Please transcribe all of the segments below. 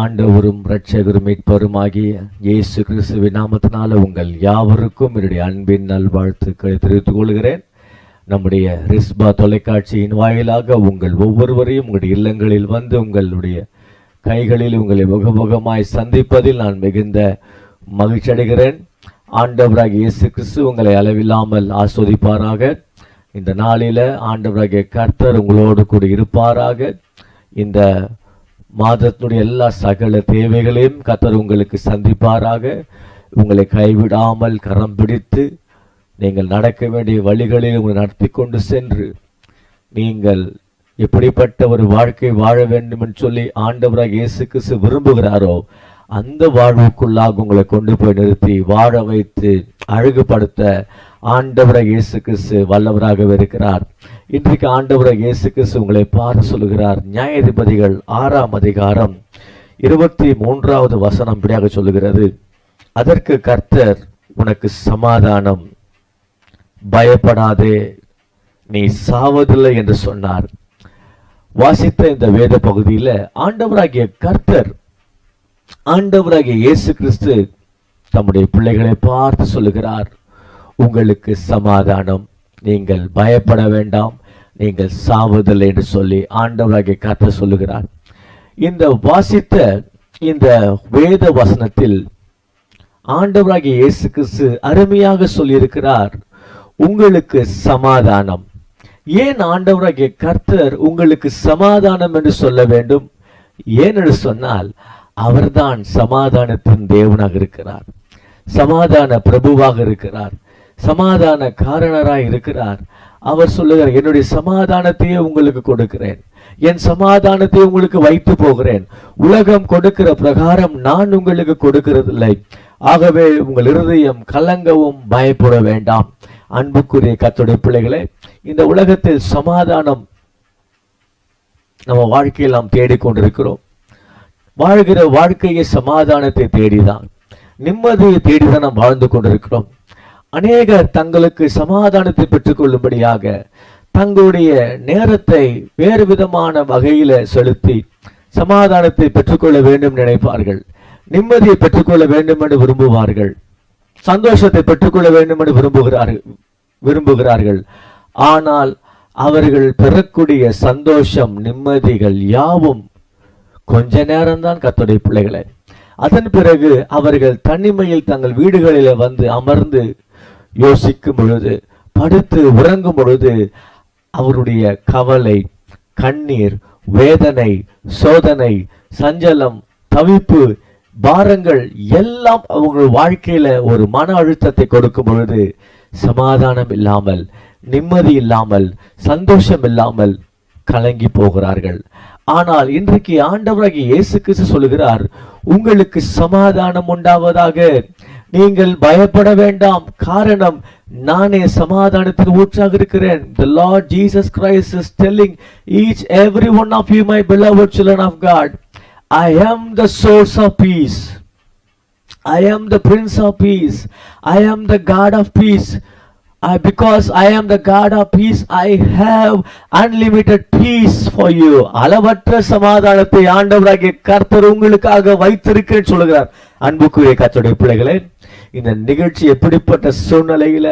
ஆண்டவரும் இரட்சகரும் மீட்பருமாகிய இயேசு கிறிஸ்து நாமத்தினால உங்கள் யாவருக்கும் என்னுடைய அன்பின் நல்வாழ்த்துக்களை தெரிவித்துக் கொள்கிறேன். நம்முடைய ரிஸ்பா தொலைக்காட்சியின் வாயிலாக உங்கள் ஒவ்வொருவரையும் உங்களுடைய இல்லங்களில் வந்து உங்களுடைய கைகளில் உங்களை முகமுகமாய் சந்திப்பதில் நான் மிகுந்த மகிழ்ச்சி அடைகிறேன். ஆண்டவராக இயேசு கிறிஸ்து உங்களை அளவில்லாமல் ஆஸ்வதிப்பாராக. இந்த நாளில ஆண்டவராகிய கர்த்தர் உங்களோடு கூட இருப்பாராக. இந்த மாதத்தினுடைய எல்லா சகல தேவைகளையும் கத்தர் உங்களுக்கு சந்திப்பாராக. உங்களை கைவிடாமல் கரம் பிடித்து நீங்கள் நடக்க வேண்டிய வழிகளில் உங்களை நடத்தி கொண்டு சென்று நீங்கள் எப்படிப்பட்ட ஒரு வாழ்க்கை வாழ வேண்டும் என்று சொல்லி ஆண்டவராக இயேசு கிறிஸ்து விரும்புகிறாரோ அந்த வாழ்வுக்குள்ளாக உங்களை கொண்டு போய் நிறுத்தி வாழ வைத்து அழகுபடுத்த ஆண்டவராக இயேசு கிறிஸ்து வல்லவராகவே இருக்கிறார். இன்றைக்கு ஆண்டவராக இயேசு கிறிஸ்து உங்களை பார்த்து சொல்லுகிறார். நியாயாதிபதிகள் ஆறாம் அதிகாரம் இருபத்தி மூன்றாவது வசனம் இப்படியாக சொல்லுகிறது. அதற்கு கர்த்தர் உனக்கு சமாதானம். பயப்படாதே நீ சாவதில்லை என்று சொன்னார். வாசித்த இந்த வேத பகுதியில் ஆண்டவராகிய கர்த்தர் ஆண்டவராகிய இயேசு கிறிஸ்து தம்முடைய பிள்ளைகளை பார்த்து சொல்லுகிறார். உங்களுக்கு சமாதானம். நீங்கள் பயப்பட வேண்டாம். நீங்கள் சாவதில்லை என்று சொல்லி ஆண்டவராகிய கர்த்தர் சொல்லுகிறார். இந்த வாசித்த இந்த வேத வசனத்தில் ஆண்டவராகிய இயேசு கிறிஸ்து அருமையாக சொல்லியிருக்கிறார். உங்களுக்கு சமாதானம். ஏன் ஆண்டவராகிய கர்த்தர் உங்களுக்கு சமாதானம் என்று சொல்ல வேண்டும்? ஏன் என்று சொன்னால் அவர்தான் சமாதானத்தின் தேவனாக இருக்கிறார். சமாதான பிரபுவாக இருக்கிறார். சமாதான காரணராய் இருக்கிறார். அவர் சொல்லுகிறார் என்னுடைய சமாதானத்தையே உங்களுக்கு கொடுக்கிறேன். என் சமாதானத்தை உங்களுக்கு வைத்து போகிறேன். உலகம் கொடுக்கிற பிரகாரம் நான் உங்களுக்கு கொடுக்கிறதில்லை. ஆகவே உங்கள் இருதயம் கலங்கவும் பயப்பட வேண்டாம். அன்புக்குரிய கத்துடைய பிள்ளைகளே இந்த உலகத்தில் சமாதானம் நம்ம வாழ்க்கையில் நாம் தேடிக்கொண்டிருக்கிறோம். வாழ்கிற வாழ்க்கையை சமாதானத்தை தேடிதான். நிம்மதியை தேடிதான் நாம் வாழ்ந்து கொண்டிருக்கிறோம். அநேகர் தங்களுக்கு சமாதானத்தை பெற்றுக்கொள்ளும்படியாக தங்களுடைய நேரத்தை வேறு விதமான வகையில செலுத்தி சமாதானத்தை பெற்றுக்கொள்ள வேண்டும் நினைப்பார்கள். நிம்மதியை பெற்றுக்கொள்ள வேண்டும் என்று விரும்புவார்கள். சந்தோஷத்தை பெற்றுக்கொள்ள வேண்டும் என்று விரும்புகிறார்கள் விரும்புகிறார்கள். ஆனால் அவர்கள் பெறக்கூடிய சந்தோஷம் நிம்மதிகள் யாவும் கொஞ்ச நேரம்தான் கத்துடைய பிள்ளைகளை. அதன் பிறகு அவர்கள் தனிமையில் தங்கள் வீடுகளில் வந்து அமர்ந்து யோசிக்கும் பொழுது படுத்து உறங்கும் பொழுது அவருடைய கவலை கண்ணீர் வேதனை சோதனை சஞ்சலம் தவிப்பு பாரங்கள் எல்லாம் அவங்க வாழ்க்கையில ஒரு மன அழுத்தத்தை கொடுக்கும் பொழுது சமாதானம் இல்லாமல் நிம்மதி இல்லாமல் சந்தோஷம் இல்லாமல் கலங்கி போகிறார்கள். ஆனால் இன்றைக்கு ஆண்டவராகி இயேசு கிறிஸ்து சொல்லுகிறார் உங்களுக்கு சமாதானம் உண்டாவதாக. நீங்கள் பயப்பட வேண்டாம் காரணம் நானே சமாதானத்தின் ஊற்றாக இருக்கிறேன் the lord jesus christ is telling each every one of you my beloved children of god i am the source of peace I am the Prince of Peace. I am the God of peace. I, because I am the God of peace, I have unlimited peace for you. அளவற்ற சமாதானத்தை ஆண்டவராகிய கர்த்தர் உங்களுக்காக வைத்திருக்கிறேன் சொல்லுகிறார் அன்புக்குரிய கர்த்தருடைய பிள்ளைகளே இந்த நிகழ்ச்சி எப்படிப்பட்ட சூழ்நிலையில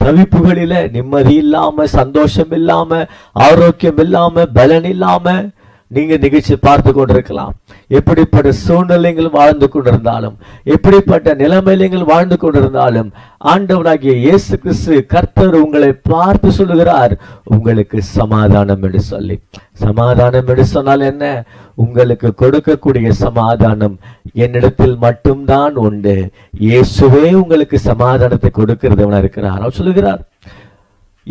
தவிப்புகளில நிம்மதி இல்லாம சந்தோஷம் இல்லாம ஆரோக்கியம் இல்லாம பலன் இல்லாம நீங்க நிகழ்ச்சி பார்த்து கொண்டிருக்கலாம். எப்படிப்பட்ட சூழ்நிலைகள் வாழ்ந்து கொண்டிருந்தாலும் எப்படிப்பட்ட நிலைமைகள் வாழ்ந்து கொண்டிருந்தாலும் ஆண்டவனாகிய இயேசு கிறிஸ்து கர்த்தர் உங்களை பார்த்து சொல்லுகிறார். உங்களுக்கு சமாதானம் என்று சொல்லி. சமாதானம் என்று சொன்னால் என்ன? உங்களுக்கு கொடுக்கக்கூடிய சமாதானம் என்னிடத்தில் மட்டும்தான் உண்டு. இயேசுவே உங்களுக்கு சமாதானத்தை கொடுக்கிறதவனா இருக்கிறார் அவர் சொல்லுகிறார்.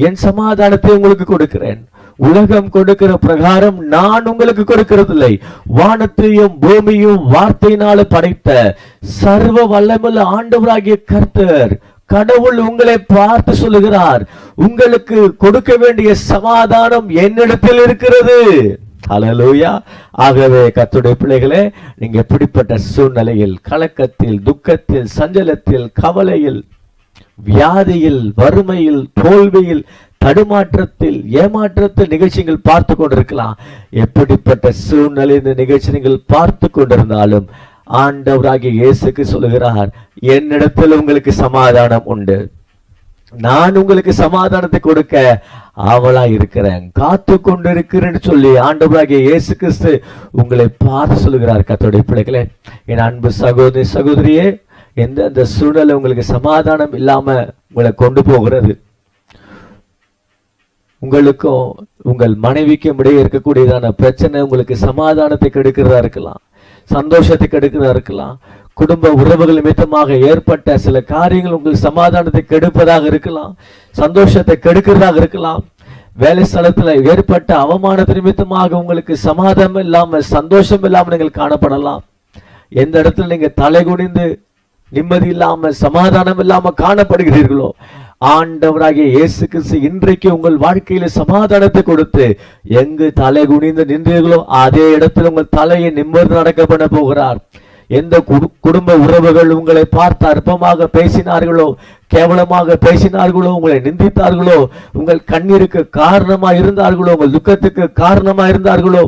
என் சமாதானத்தை உங்களுக்கு கொடுக்கிறேன். உலகம் கொடுக்கிற பிரகாரம் நான் உங்களுக்கு கொடுக்கிறதில்லை. வானத்தையும் பூமியும் வார்த்தையினால படைத்த சர்வ வல்லமுள்ள ஆண்டவராகிய கர்த்தர் கடவுள் உங்களை பார்த்து சொல்லுகிறார். உங்களுக்கு கொடுக்க வேண்டிய சமாதானம் என்னிடத்தில் இருக்கிறது. அலலூயா ஆகவே கத்துடைய பிள்ளைகளே நீங்க எப்படிப்பட்ட சூழ்நிலையில் கலக்கத்தில் துக்கத்தில் சஞ்சலத்தில் கவலையில் வியாதியில் வறுமையில் தோல்வியில் தடுமாற்றத்தில் ஏமாற்றத்தில் நிகழ்ச்சிகள் பார்த்து கொண்டிருக்கலாம். எப்படிப்பட்ட சூழ்நிலை இந்த நிகழ்ச்சி நீங்கள் பார்த்து கொண்டிருந்தாலும் ஆண்டவராகிய இயேசுக்கு சொல்லுகிறார் என்னிடத்தில் உங்களுக்கு சமாதானம் உண்டு. நான் உங்களுக்கு சமாதானத்தை கொடுக்க ஆவலா இருக்கிறேன். காத்து கொண்டிருக்கிறேன்னு சொல்லி ஆண்டவராகிய இயேசு கிறிஸ்து உங்களை பார்த்து சொல்லுகிறார். கத்தோடைய பிள்ளைகளே என் அன்பு சகோதரி சகோதரியே எந்த அந்த சூழ்நிலை உங்களுக்கு சமாதானம் இல்லாமல் உங்களை கொண்டு போகிறது? உங்களுக்கும் உங்கள் மனைவிக்கும் இடையே இருக்கக்கூடியதான பிரச்சனை உங்களுக்கு சமாதானத்தை கெடுக்கிறதா இருக்கலாம் சந்தோஷத்தை கெடுக்கிறதா இருக்கலாம் குடும்ப உறவுகள் நிமித்தமாக ஏற்பட்ட சில காரியங்கள் உங்கள் சமாதானத்தை கெடுப்பதாக இருக்கலாம் சந்தோஷத்தை கெடுக்கிறதாக இருக்கலாம் வேலை ஸ்தலத்தில் ஏற்பட்ட அவமானத்து நிமித்தமாக உங்களுக்கு சமாதானம் இல்லாமல் சந்தோஷம் இல்லாமல் நீங்கள் காணப்படலாம். எந்த இடத்துல நீங்கள் தலை குனிந்து நிம்மதி இல்லாம சமாதானம் இல்லாம காணப்படுகிறீர்களோ? ஆண்டவராகிய இயேசு கிறிஸ்து இன்றைக்கு உங்கள் வாழ்க்கையில சமாதானத்தை கொடுத்து எங்கு தலை குனிந்து நின்றீர்களோ அதே இடத்துல உங்கள் தலையை நிம்மதி நடக்க பண்ண போகிறார். எந்த குடும்ப உறவுகள் உங்களை பார்த்து அற்பமாக பேசினார்களோ கேவலமாக பேசினார்களோ உங்களை நிந்தித்தார்களோ உங்கள் கண்ணீருக்கு காரணமா இருந்தார்களோ உங்கள் துக்கத்துக்கு காரணமா இருந்தார்களோ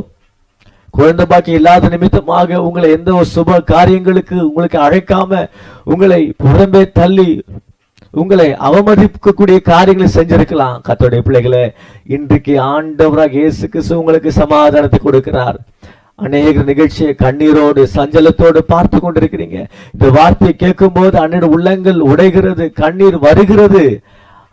குழந்தை பாக்கி இல்லாத நிமித்தமாக உங்களை எந்த ஒரு சுப காரியங்களுக்கு உங்களுக்கு அழைக்காம உங்களை புறம்பே தள்ளி உங்களை அவமதிக்கக்கூடிய காரியங்களை செஞ்சிருக்கலாம். கத்தோடைய பிள்ளைகளை இன்றைக்கு ஆண்டவராக இயேசு கிறிஸ்து உங்களுக்கு சமாதானத்தை கொடுக்கிறார். அநேக நிகழ்ச்சியை கண்ணீரோடு சஞ்சலத்தோடு பார்த்து கொண்டிருக்கிறீங்க. இந்த வார்த்தையை கேட்கும் போது அன்னைய உள்ளங்கள் உடைகிறது கண்ணீர் வருகிறது.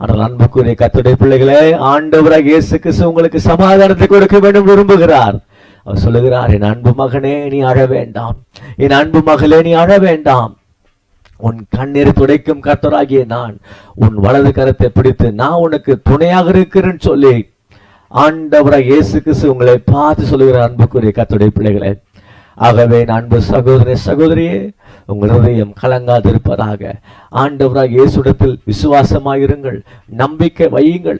ஆனால் அன்புக்குரிய கத்துடைய பிள்ளைகளே ஆண்டவராக இயேசு கிறிஸ்து உங்களுக்கு சமாதானத்தை கொடுக்க வேண்டும் விரும்புகிறார். அவர் சொல்லுகிறார் என் அன்பு மகனே நீ அழ வேண்டாம். என் அன்பு மகளே நீ அழ வேண்டாம். உன் கண்ணீரை துடைக்கும் கர்த்தராகிய நான். உன் வலது கரத்தை பிடித்து நான் உனக்கு துணையாக இருக்கிறேன்னு சொல்லி ஆண்டவராக இயேசு கிறிஸ்து உங்களை பார்த்து சொல்லுகிற அன்புக்குரிய கத்துடைய பிள்ளைகளே. ஆகவே என் அன்பு சகோதரி சகோதரியே உங்கள் ஹൃദயம் கலங்காதிருப்பதாக ஆண்டவராக இயேசுடத்தில் விசுவாசமாயிருங்கள். நம்பிக்கை வையுங்கள்.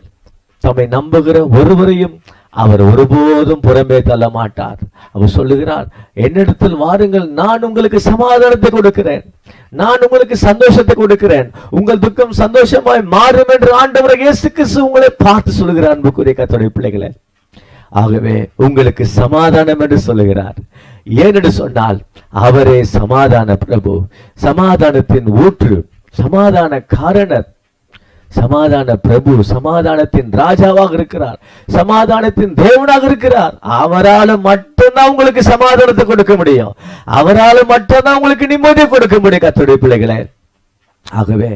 தம்மை நம்புகிற ஒருவரையும் அவர் ஒருபோதும் புறம்பே தள்ள மாட்டார். அவர் சொல்லுகிறார் என்னிடத்தில் வாருங்கள் நான் உங்களுக்கு சமாதானத்தை கொடுக்கிறேன். நான் உங்களுக்கு சந்தோஷத்தை கொடுக்கிறேன். உங்கள் துக்கம் சந்தோஷமாய் மாறும் என்று ஆண்டவர் இயேசு கிறிஸ்து உங்களை பார்த்து சொல்லுகிறார் அன்புக்குரிய கத்தோடைய பிள்ளைகளை. ஆகவே உங்களுக்கு சமாதானம் என்று சொல்லுகிறார். ஏனென்று சொன்னால் அவரே சமாதான பிரபு சமாதானத்தின் ஊற்று சமாதான காரணர். சமாதான பிரபு சமாதானத்தின் ராஜாவாக இருக்கிறார். சமாதானத்தின் தேவனாக இருக்கிறார். அவரால மட்டும்தான் உங்களுக்கு சமாதானத்தை கொடுக்க முடியும். அவரால மட்டும்தான் உங்களுக்கு நிம்மதியை கொடுக்க முடியும் கத்துடைய பிள்ளைகளே. ஆகவே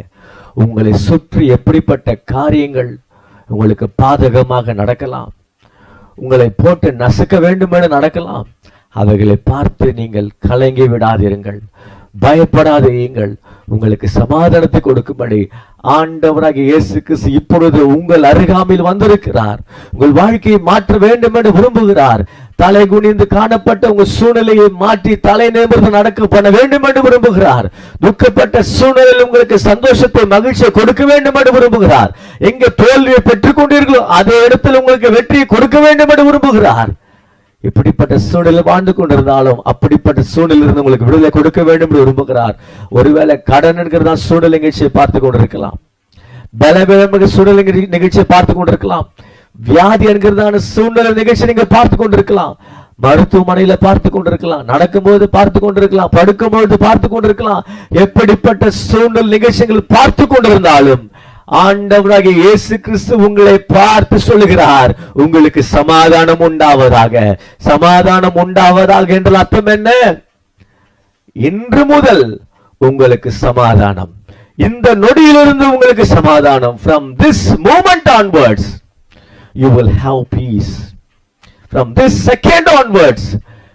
உங்களை சுற்றி எப்படிப்பட்ட காரியங்கள் உங்களுக்கு பாதகமாக நடக்கலாம். உங்களை போட்டு நசுக்க வேண்டும் என நடக்கலாம். அவைகளை பார்த்து நீங்கள் கலங்கி விடாதிருங்கள் பயப்படாதேயுங்கள் உங்களுக்கு சமாதானத்தை கொடுக்கும்படி ஆண்டவராக இயேசு கிறிஸ்து இப்பொழுது உங்கள் அருகாமையில் வந்திருக்கிறார். உங்கள் வாழ்க்கையை மாற்ற வேண்டும் என்று விரும்புகிறார். தலை குனிந்து காணப்பட்ட உங்கள் சூழ்நிலையை மாற்றி தலை நிமிர்ந்து நடக்க பண்ண வேண்டும் என்று விரும்புகிறார். துக்கப்பட்ட சூழ்நிலையில் உங்களுக்கு சந்தோஷத்தை மகிழ்ச்சியை கொடுக்க வேண்டும் என்று விரும்புகிறார். எங்க தோல்வியை பெற்றுக் கொண்டீர்களோ அதே இடத்தில் உங்களுக்கு வெற்றியை கொடுக்க வேண்டும் என்று விரும்புகிறார். இப்படிப்பட்ட சூழலில் வாழ்ந்து கொண்டிருந்தாலும் அப்படிப்பட்ட சூழ்நிலையிலிருந்து உங்களுக்கு விடுதலை கொடுக்க வேண்டும் என்று விரும்புகிறார். ஒருவேளை கடன் என்கிறதா சூழல் நிகழ்ச்சியை பார்த்து கொண்டிருக்கலாம். பலவீனம் சூழல் நிகழ்ச்சி- நிகழ்ச்சியை பார்த்து கொண்டிருக்கலாம். வியாதி என்கிறதான சூழ்நிலை நிகழ்ச்சி நீங்க பார்த்து கொண்டிருக்கலாம். மருத்துவமனையில பார்த்து கொண்டிருக்கலாம். நடக்கும்போது பார்த்து கொண்டிருக்கலாம். படுக்கும்போது பார்த்து கொண்டிருக்கலாம். எப்படிப்பட்ட சூழ்நிலை நிகழ்ச்சிகள் பார்த்து கொண்டிருந்தாலும் ஆண்டவராகிய இயேசு கிறிஸ்து உங்களை பார்த்து சொல்லுகிறார். உங்களுக்கு சமாதானம் உண்டாவதாக. சமாதானம் உண்டாவதாக என்ற அர்த்தம் என்ன? இன்று முதல் உங்களுக்கு சமாதானம். இந்த நொடியிலிருந்து உங்களுக்கு சமாதானம். From this moment onwards you will have peace from this second onwards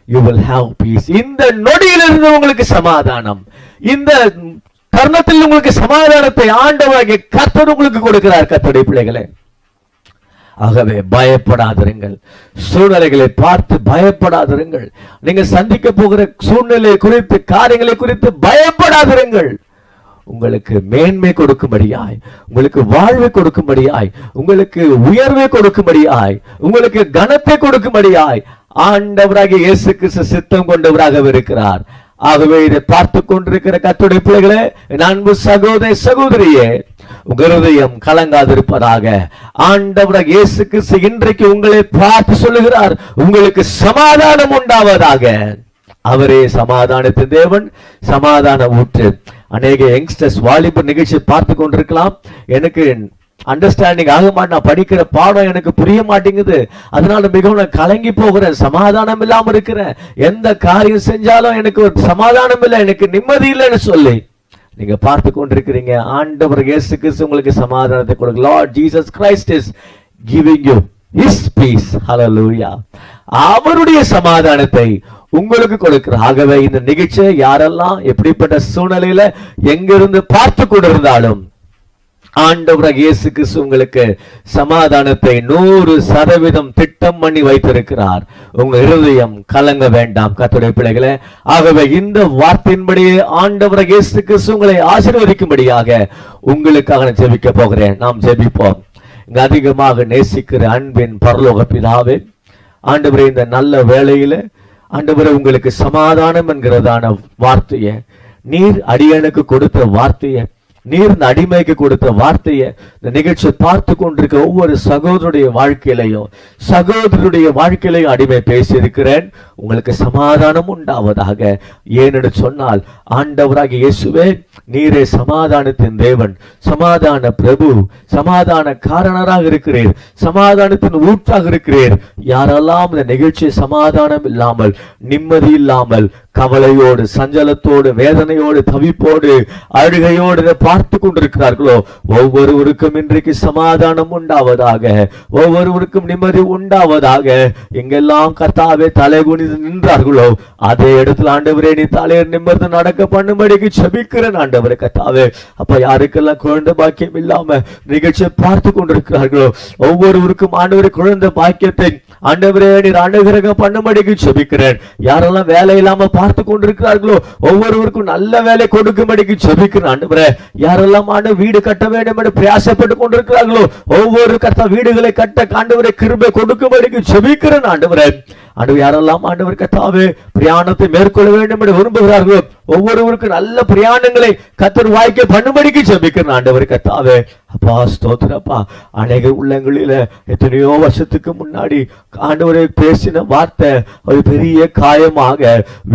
you will have peace இந்த நொடியிலிருந்து உங்களுக்கு சமாதானம். இந்த தருணத்தில் உங்களுக்கு சமாதானத்தை ஆண்டவராகிய கர்த்தர் உங்களுக்கு கொடுக்கிறார் கர்த்தருடைய பிள்ளைகளே. ஆகவே பயப்படாதிருங்கள். சூழ்நிலைகளை பார்த்து பயப்படாதிருங்கள். நீங்க சந்திக்க போகிற சூழ்நிலை குறித்து காரியங்களை குறித்து பயப்படாதிருங்கள். உங்களுக்கு மேன்மை கொடுக்கும்படியாய் உங்களுக்கு வாழ்வை கொடுக்கும்படியாய் உங்களுக்கு உயர்வை கொடுக்கும்படியாய் உங்களுக்கு கனத்தை கொடுக்கும்படியாய் ஆண்டவராக இயேசு கிறிஸ்து சித்தம் கொண்டவராக இருக்கிறார். ஆகவே இதை பார்த்து கொண்டிருக்கிற கத்துடைய பிள்ளைகளே அன்பு சகோதர சகோதரியே உங்க இருதயம் கலங்காதிருப்பதாக ஆண்டவர இயேசுக்கு இன்றைக்கு உங்களை பார்த்து சொல்லுகிறார். உங்களுக்கு சமாதானம் உண்டாவதாக. அவரே சமாதானத்தின் தேவன் சமாதான ஊற்று. அநேக யங்ஸ்டர்ஸ் வாலிபர் நிகழ்ச்சி பார்த்து கொண்டிருக்கலாம். எனக்கு அண்டர்ஸ்டாண்டிங் ஆக மாட்டேன் நான் படிக்கிற பாடம் எனக்கு புரிய மாட்டேங்குது. அதனால மிகவும் நான் கலங்கி போகிறேன். சமாதானம் இல்லாம இருக்கிறேன். எந்த காரியம் செஞ்சாலும் எனக்கு ஒரு சமாதானம் இல்லை. எனக்கு நிம்மதி இல்லைன்னு சொல்லி நீங்க பார்த்து கொண்டிருக்கிறீங்க. ஆண்டவர் இயேசு கிறிஸ்து உங்களுக்கு சமாதானத்தை கொடுக்க. Lord Jesus Christ is giving you is peace hallelujah அவருடைய சமாதானத்தை உங்களுக்கு கொடுக்கிற. ஆகவே இந்த நிகழ்ச்சியை யாரெல்லாம் எப்படிப்பட்ட சூழ்நிலையில எங்கிருந்து பார்த்து கொண்டிருந்தாலும் ஆண்டவராக இயேசு கிறிஸ்து உங்களுக்கு சமாதானத்தை நூறு சதவீதம் திட்டம் பண்ணி வைத்திருக்கிறார். உங்க இருதயம் கலங்க வேண்டாம் கத்துடைய பிள்ளைகளே. ஆகவே இந்த வார்த்தையின்படியே ஆண்டவராக இயேசு கிறிஸ்து உங்களை ஆசீர்வதிக்கும்படியாக உங்களுக்காக நான் ஜெபிக்க போகிறேன். நாம் ஜெபிப்போம். இங்க அதிகமாக நேசிக்கிற அன்பின் பரலோக பிதாவே ஆண்டவரே இந்த நல்ல வேளையில ஆண்டவரே உங்களுக்கு சமாதானம் என்கிறதான வார்த்தையை நீர் அடியனுக்கு கொடுத்த வார்த்தையை நீர் இந்த அடிமைக்கு கொடுத்த வார்த்தையை இந்த நிகழ்ச்சி பார்த்து கொண்டிருக்க ஒவ்வொரு சகோதரருடைய வாழ்க்கையிலையும் சகோதரருடைய வாழ்க்கையிலையும் அடிமை பேசியிருக்கிறேன். உங்களுக்கு சமாதானம் உண்டாவதாக. ஏனென்று சொன்னால் ஆண்டவராக இயேசுவே நீரே சமாதானத்தின் தேவன் சமாதான பிரபு சமாதான காரணராக இருக்கிறீர் சமாதானத்தின் ஊற்றாக இருக்கிறீர். யாரெல்லாம் இந்த நிகழ்ச்சி சமாதானம் இல்லாமல் நிம்மதி இல்லாமல் கவலையோடு சஞ்சலத்தோடு வேதனையோடு தவிப்போடு அழுகையோடு இதை பார்த்து கொண்டிருக்கிறார்களோ ஒவ்வொருவருக்கும் இன்றைக்கு சமாதானம் உண்டாவதாக ஒவ்வொருவருக்கும் நிம்மதி உண்டாவதாக எங்கெல்லாம் கர்த்தாவே தலை குனிந்து நின்றார்களோ அதே இடத்துல ஆண்டவரே நீ தலையர் நிமிர்ந்து நடக்க பண்ணும்படிக்கு செபிக்கிறேன் ஆண்டவரே கர்த்தாவே. அப்ப யாருக்கெல்லாம் குழந்தை பாக்கியம் இல்லாம நிகழ்ச்சியை பார்த்து கொண்டிருக்கிறார்களோ ஒவ்வொருவருக்கும் ஆண்டவரே குழந்தை பாக்கியத்தை ஆண்டவரே நீர் அனுகிரகம் பண்ணும்படிக்கு செபிக்கிறேன். யாரெல்லாம் வேலை இல்லாம பார்த்து கொண்டிருக்கிறார்களோ? ஒவ்வொருவருக்கும் நல்ல வேலை கொடுக்கும்படிக்கு ஜபிக்கிறேன். ஆண்டவரே யாரெல்லாம் ஆண்டு வீடு கட்ட வேண்டும் என்று பிரயாசப்பட்டு கொண்டிருக்கிறார்களோ? ஒவ்வொரு கர்த்தா வீடுகளை கட்ட ஆண்டவரை கிருபை கொடுக்கும்படிக்கு ஜபிக்கிறேன். ஆண்டவரே ஆண்டவர் யாரெல்லாம் ஆண்டவர் கத்தாவே பிரயாணத்தை மேற்கொள்ள வேண்டும் என்று விரும்புகிறார்களோ ஒவ்வொருவருக்கும் நல்ல பிரயாணங்களை கத்தர் வாய்க்க பண்ணும்படிக்கு ஜெபிக்கிறேன். ஆண்டவர் கத்தாவே. அப்பா ஸ்தோத்திரப்பா அநேக உள்ளங்களில எத்தனையோ வருஷத்துக்கு முன்னாடி ஆண்டவரை பேசின வார்த்தை ஒரு பெரிய காயமாக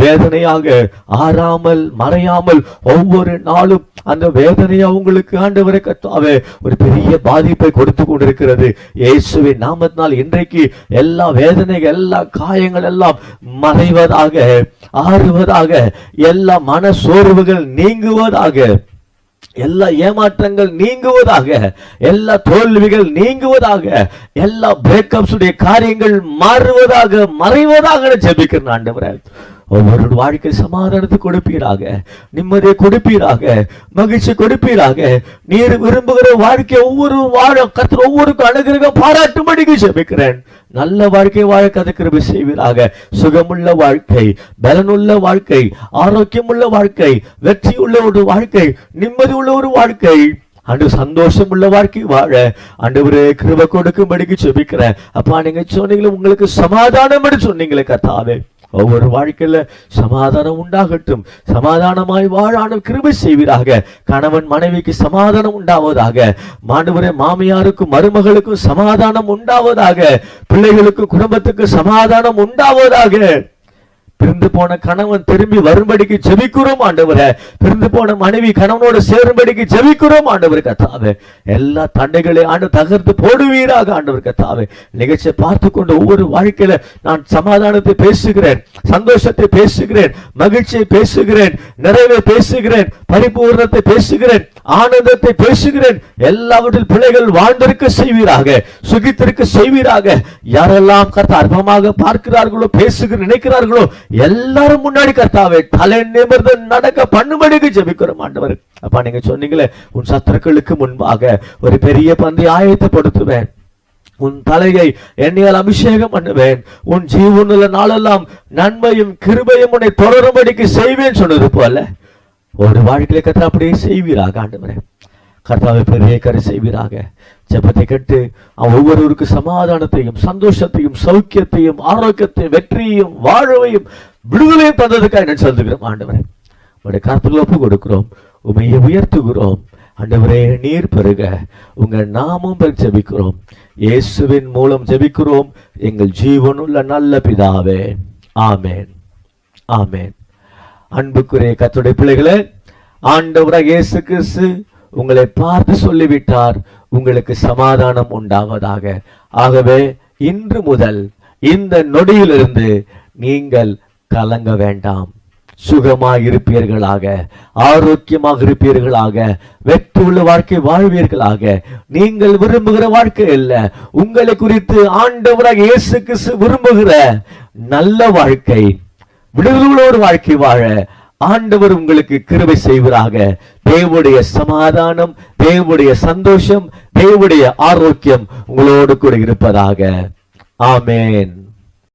வேதனையாக ஆறாமல் மறையாமல் ஒவ்வொரு நாளும் அந்த வேதனை அவங்களுக்கு ஆண்டவரை கத்தாவே ஒரு பெரிய பாதிப்பை கொடுத்து கொண்டிருக்கிறது. இயேசுவின் நாமத்தினால் இன்றைக்கு எல்லா வேதனைகள் எல்லா காயங்கள் எல்லாம் மறைவதாக ஆறுவதாக எல்லா மன சோர்வுகள் நீங்குவதாக எல்லா ஏமாற்றங்கள் நீங்குவதாக எல்லா தோல்விகள் நீங்குவதாக எல்லா பிரேக்கப்ஸுடைய காரியங்கள் மாறுவதாக மறைவதாக ஜெபிக்கிறேன் ஆண்டவரே. ஒவ்வொரு வாழ்க்கை சமாதானத்தை கொடுப்பீராக நிம்மதியை கொடுப்பீராக மகிழ்ச்சி கொடுப்பீராக. நீர் விரும்புகிற வாழ்க்கை ஒவ்வொரு வாழ கர்த்தர் ஒவ்வொருக்கும் அனுகிரகம் பாராட்டும்படிக்கு ஜெபிக்கிறேன். நல்ல வாழ்க்கை வாழ கதை கிருபை செய்வீராக. சுகமுள்ள வாழ்க்கை பலனுள்ள வாழ்க்கை ஆரோக்கியமுள்ள வாழ்க்கை வெற்றி உள்ள ஒரு வாழ்க்கை நிம்மதி உள்ள ஒரு வாழ்க்கை. அன்று சந்தோஷம் உள்ள வாழ்க்கை வாழ ஆண்டவரே கிருப கொடுக்கும்படிக்கு செபிக்கிறேன் அப்பா நீங்க சொன்னீங்களே உங்களுக்கு சமாதானம் சொன்னீங்களே கத்தாவே ஒவ்வொரு வாழ்க்கையில சமாதானம் உண்டாகட்டும். சமாதானமாய் வாழான கிருபை செய்வீராக. கணவன் மனைவிக்கு சமாதானம் உண்டாவதாக. மாணவரே மாமியாருக்கும் மருமகளுக்கும் சமாதானம் உண்டாவதாக. பிள்ளைகளுக்கும் குடும்பத்துக்கு சமாதானம் உண்டாவதாக. பிரிந்து போன கணவன் திரும்பி வரும்படிக்கு ஜெபிக்கிறோம் ஆண்டவரே. பிரிந்து போன மனைவி கணவனோடு சேரும்படிக்கு ஜெபிக்கிறோம் ஆண்டவர் கத்தாவே எல்லா தண்டைகளை ஆண்டு தகர்த்து போடுவீராக ஆண்டவர் கத்தாவே நிகழ்ச்சியை பார்த்து கொண்டு ஒவ்வொரு வாழ்க்கையில நான் சமாதானத்தை பேசுகிறேன் சந்தோஷத்தை பேசுகிறேன் மகிழ்ச்சியை பேசுகிறேன் நிறைவை பேசுகிறேன் பரிபூர்ணத்தை பேசுகிறேன் ஆனந்தத்தை பேசுகிறேன். எல்லாவற்றில் பிள்ளைகள் வாழ்ந்திருக்க செய்வீராக சுகித்திருக்க செய்வீராக. யாரெல்லாம் கர்த்தா அற்பமாக பார்க்கிறார்களோ பேசுகிற நினைக்கிறார்களோ எல்லாரும் முன்னாடி கர்த்தாவே தலை நிமிர்ந்து நடக்க பண்ணும்படிக்கு ஜெபிக்கிறோம் ஆண்டவர். அப்பா நீங்க சொன்னீங்களே உன் சத்துருக்களுக்கு முன்பாக ஒரு பெரிய பந்தை ஆயத்தப்படுத்துவேன். உன் தலையை என்னையால் அபிஷேகம் பண்ணுவேன். உன் ஜீவனில் நாளெல்லாம் நன்மையும் கிருபையும் உன்னை தொடரும்படிக்கு செய்வேன் சொன்னது போல ஒரு வாழ்க்கையில கத்தா அப்படியே செய்வீராக ஆண்டவரே. கர்த்தாவை பெரிய கரை செய்வீராக. ஜெபத்தை கேட்டு அவன் ஒவ்வொருவருக்கு சமாதானத்தையும் சந்தோஷத்தையும் சௌக்கியத்தையும் ஆரோக்கியத்தையும் வெற்றியையும் வாழ்வையும் விடுதலையும் தந்ததுக்காக நான் சொல்லுகிறோம் ஆண்டவரே உடைய கருத்துல ஒப்பு கொடுக்கிறோம். உமையை உயர்த்துகிறோம். ஆண்டவரே நீர் பெருக. உங்க நாமும் பெரு ஜெபிக்கிறோம். இயேசுவின் மூலம் ஜெபிக்கிறோம். எங்கள் ஜீவனுள்ள நல்ல பிதாவே. ஆமேன். ஆமேன். அன்புக்குரிய கத்துடைய பிள்ளைகளே ஆண்டவராக இயேசு கிறிஸ்து உங்களை பார்த்து சொல்லிவிட்டார் உங்களுக்கு சமாதானம் உண்டாவதாக. ஆகவே இன்று முதல் இந்த நொடியிலிருந்து நீங்கள் கலங்க வேண்டாம். சுகமாக இருப்பீர்களாக ஆரோக்கியமாக இருப்பீர்களாக வெற்றுள்ள வாழ்க்கை வாழ்வீர்களாக. நீங்கள் விரும்புகிற வாழ்க்கை இல்ல உங்களை குறித்து ஆண்டவராக இயேசு கிறிஸ்து விரும்புகிற நல்ல வாழ்க்கை. விடுதலோடு வாழ்க்கை வாழ ஆண்டவர் உங்களுக்கு கிருபை செய்வராக. தேவனுடைய சமாதானம் தேவனுடைய சந்தோஷம் தேவனுடைய ஆரோக்கியம் உங்களோடு கூட இருப்பதாக ஆமேன்.